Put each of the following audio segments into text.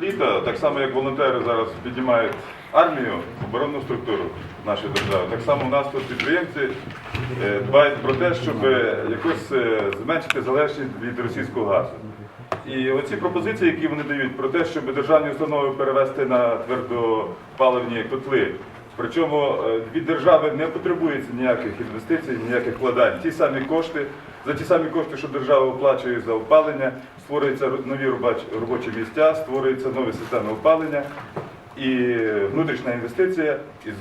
Літа, так само як волонтери зараз піднімають армію, оборонну структуру нашої держави, так само у нас тут підприємці е, дбають про те, щоб е, якось е, зменшити залежність від російського газу. І оці пропозиції, які вони дають про те, щоб державні установи перевести на твердопаливні котли. Причому е, від держави не потребується ніяких інвестицій, ніяких вкладань. Ті самі кошти, за ті самі кошти, що держава оплачує за опалення, створюються нові робочі місця, створюються нові системи опалення і внутрішня інвестиція.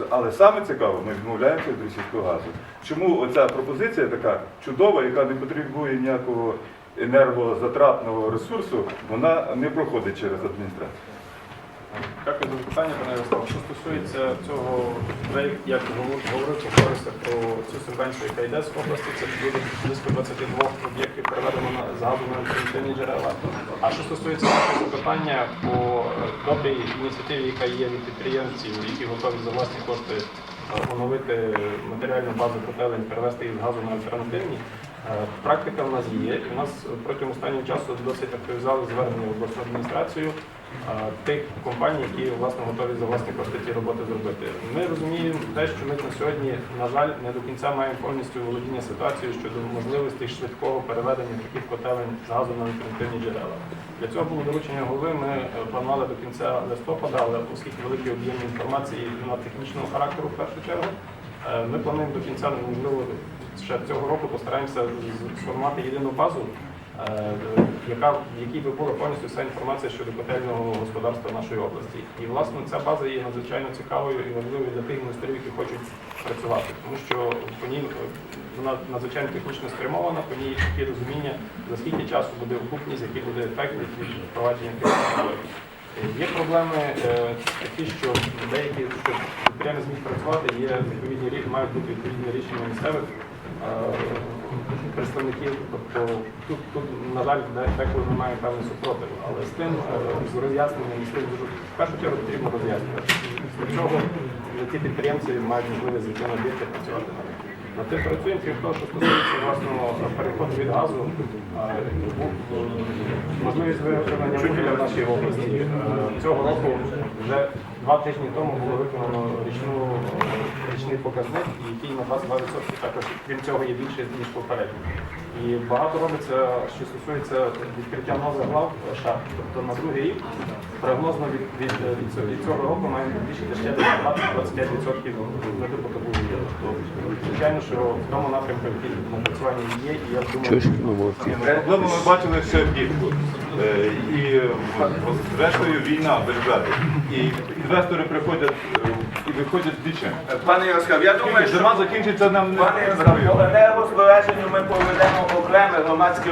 Але саме цікаво, ми відмовляємося від російського газу. Чому оця пропозиція така чудова, яка не потребує ніякого енергозатратного ресурсу, вона не проходить через адміністрацію. Дякую за запитання, пане Ярослав. Що стосується цього, вже як говорив, повторюся про цю субвенцію, яка йде з області, це буде близько 22 об'єктів переведено на з на альтернативні джерела. А що стосується запитання по е, добрій ініціативі, яка є від підприємців, які готові за власні кошти е, оновити матеріальну базу котелень, перевести її з газу на альтернативні. Е, Практика в нас є, і у нас протягом останнього часу досить активізували звернення в обласну адміністрацію е, тих компаній, які власне готові за власні кошти ті роботи зробити. Ми розуміємо те, що ми на сьогодні, на жаль, не до кінця маємо повністю володіння ситуацією щодо можливостей швидкого переведення таких котелень з газу на альтернативні джерела. Для цього було доручення голови. Ми е, планували до кінця листопада, але оскільки великий об'єм інформації на технічного характеру в першу чергу. Ми плануємо до кінця можливо, ще цього року постараємося сформувати єдину базу, е, яка, в якій би була повністю вся інформація щодо котельного господарства нашої області. І власне ця база є надзвичайно цікавою і важливою для тих інвесторів, які хочуть працювати, тому що по ній вона надзвичайно технічно спрямована, по ній є розуміння, за скільки часу буде окупність, який буде ефект від впровадження технологій. Є проблеми е, такі, що деякі, що підприємець зміг працювати, є відповідні мають бути відповідні рішення місцевих представників. Тобто тут, тут, на жаль, де- деколи немає певний супротив. Але з тим, е, з роз'ясненням, з тим дуже в першу чергу потрібно роз'яснювати. Для цього ті підприємці мають можливість зайти на об'єкти працювати на них. Над тим працюємо, крім того, що стосується власного переходу від газу, е, можливість вугілля в нашій області. Е, Цього року вже два тижні тому було виконано річну, річний показник, який на 22% також, крім цього, є більше, ніж попередньо. І багато робиться, що стосується відкриття нових глав шахт. Тобто на другий рік прогнозно від, від, від, цього- від цього року має збільшити ще 20-25% видобуток вугілля. Тобто, звичайно, що в тому напрямку напрацювання є, і я думаю, Проблему ми бачили ще влітку. Е, І е, зрештою війна в державі. І інвестори приходять е, і виходять з бічем. Пане Ярослав, я думаю, що Зима закінчиться нам не пане Ярослав, по енергозбереженню ми проведемо окреме громадське